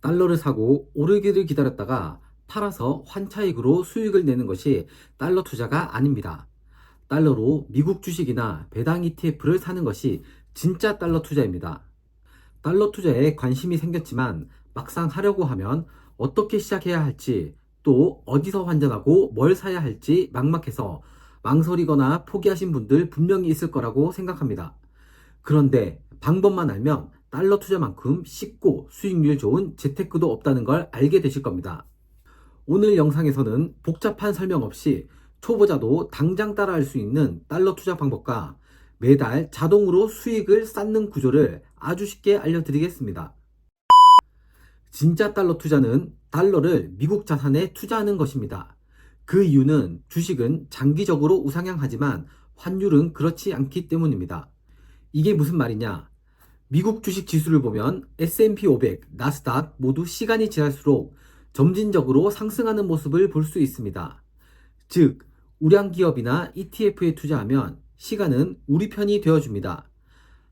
달러를 사고 오르기를 기다렸다가 팔아서 환차익으로 수익을 내는 것이 달러 투자가 아닙니다. 달러로 미국 주식이나 배당 ETF를 사는 것이 진짜 달러 투자입니다. 달러 투자에 관심이 생겼지만 막상 하려고 하면 어떻게 시작해야 할지 또 어디서 환전하고 뭘 사야 할지 막막해서 망설이거나 포기하신 분들 분명히 있을 거라고 생각합니다. 그런데 방법만 알면 달러 투자만큼 쉽고 수익률 좋은 재테크도 없다는 걸 알게 되실 겁니다. 오늘 영상에서는 복잡한 설명 없이 초보자도 당장 따라할 수 있는 달러 투자 방법과 매달 자동으로 수익을 쌓는 구조를 아주 쉽게 알려드리겠습니다. 진짜 달러 투자는 달러를 미국 자산에 투자하는 것입니다. 그 이유는 주식은 장기적으로 우상향하지만 환율은 그렇지 않기 때문입니다. 이게 무슨 말이냐? 미국 주식 지수를 보면 S&P 500, 나스닥 모두 시간이 지날수록 점진적으로 상승하는 모습을 볼 수 있습니다. 즉, 우량 기업이나 ETF에 투자하면 시간은 우리 편이 되어줍니다.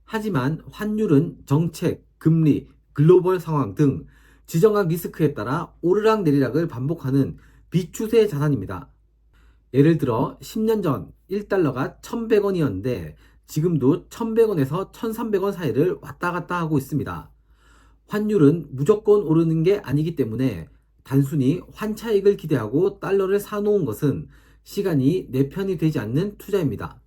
하지만 환율은 정책, 금리, 글로벌 상황 등 지정학 리스크에 따라 오르락 내리락을 반복하는 비추세 자산입니다. 예를 들어 10년 전 1달러가 1100원이었는데 지금도 1100원에서 1300원 사이를 왔다 갔다 하고 있습니다. 환율은 무조건 오르는 게 아니기 때문에 단순히 환차익을 기대하고 달러를 사놓은 것은 시간이 내 편이 되지 않는 투자입니다.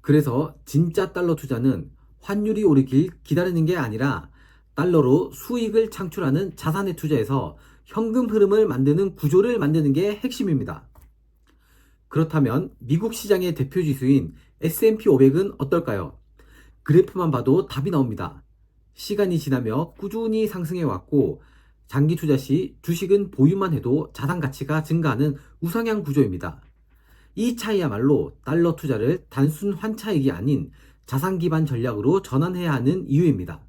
그래서 진짜 달러 투자는 환율이 오르길 기다리는 게 아니라 달러로 수익을 창출하는 자산에 투자해서 현금 흐름을 만드는 구조를 만드는 게 핵심입니다. 그렇다면 미국 시장의 대표 지수인 S&P 500은 어떨까요? 그래프만 봐도 답이 나옵니다. 시간이 지나며 꾸준히 상승해 왔고 장기 투자 시 주식은 보유만 해도 자산 가치가 증가하는 우상향 구조입니다. 이 차이야말로 달러 투자를 단순 환차익이 아닌 자산 기반 전략으로 전환해야 하는 이유입니다.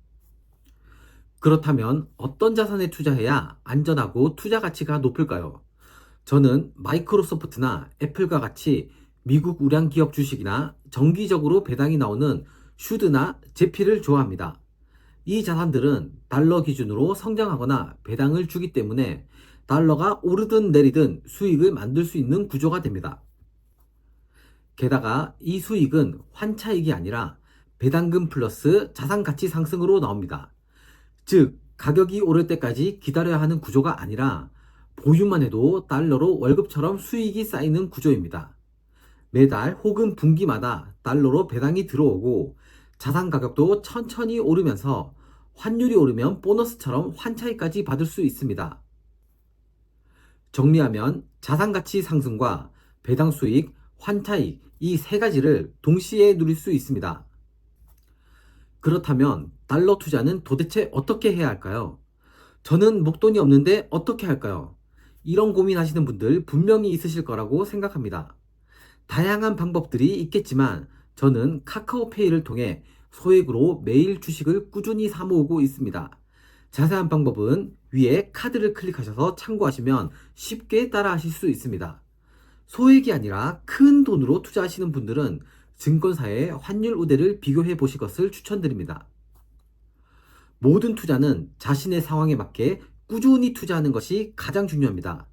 그렇다면 어떤 자산에 투자해야 안전하고 투자 가치가 높을까요? 저는 마이크로소프트나 애플과 같이 미국 우량 기업 주식이나 정기적으로 배당이 나오는 슈드나 제피를 좋아합니다. 이 자산들은 달러 기준으로 성장하거나 배당을 주기 때문에 달러가 오르든 내리든 수익을 만들 수 있는 구조가 됩니다. 게다가 이 수익은 환차익이 아니라 배당금 플러스 자산 가치 상승으로 나옵니다. 즉, 가격이 오를 때까지 기다려야 하는 구조가 아니라 보유만 해도 달러로 월급처럼 수익이 쌓이는 구조입니다. 매달 혹은 분기마다 달러로 배당이 들어오고 자산 가격도 천천히 오르면서 환율이 오르면 보너스처럼 환차익까지 받을 수 있습니다. 정리하면 자산 가치 상승과 배당 수익, 환차익 이 세 가지를 동시에 누릴 수 있습니다. 그렇다면 달러 투자는 도대체 어떻게 해야 할까요? 저는 목돈이 없는데 어떻게 할까요? 이런 고민하시는 분들 분명히 있으실 거라고 생각합니다. 다양한 방법들이 있겠지만 저는 카카오페이를 통해 소액으로 매일 주식을 꾸준히 사모으고 있습니다. 자세한 방법은 위에 카드를 클릭하셔서 참고하시면 쉽게 따라 하실 수 있습니다. 소액이 아니라 큰 돈으로 투자하시는 분들은 증권사의 환율 우대를 비교해 보실 것을 추천드립니다. 모든 투자는 자신의 상황에 맞게 꾸준히 투자하는 것이 가장 중요합니다.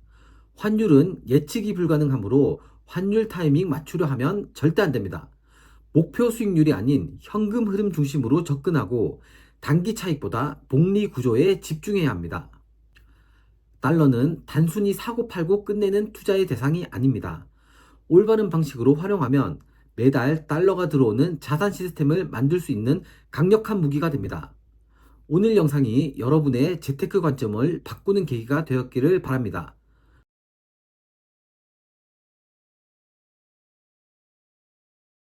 환율은 예측이 불가능하므로 환율 타이밍 맞추려 하면 절대 안 됩니다. 목표 수익률이 아닌 현금 흐름 중심으로 접근하고 단기 차익보다 복리 구조에 집중해야 합니다. 달러는 단순히 사고 팔고 끝내는 투자의 대상이 아닙니다. 올바른 방식으로 활용하면 매달 달러가 들어오는 자산 시스템을 만들 수 있는 강력한 무기가 됩니다. 오늘 영상이 여러분의 재테크 관점을 바꾸는 계기가 되었기를 바랍니다.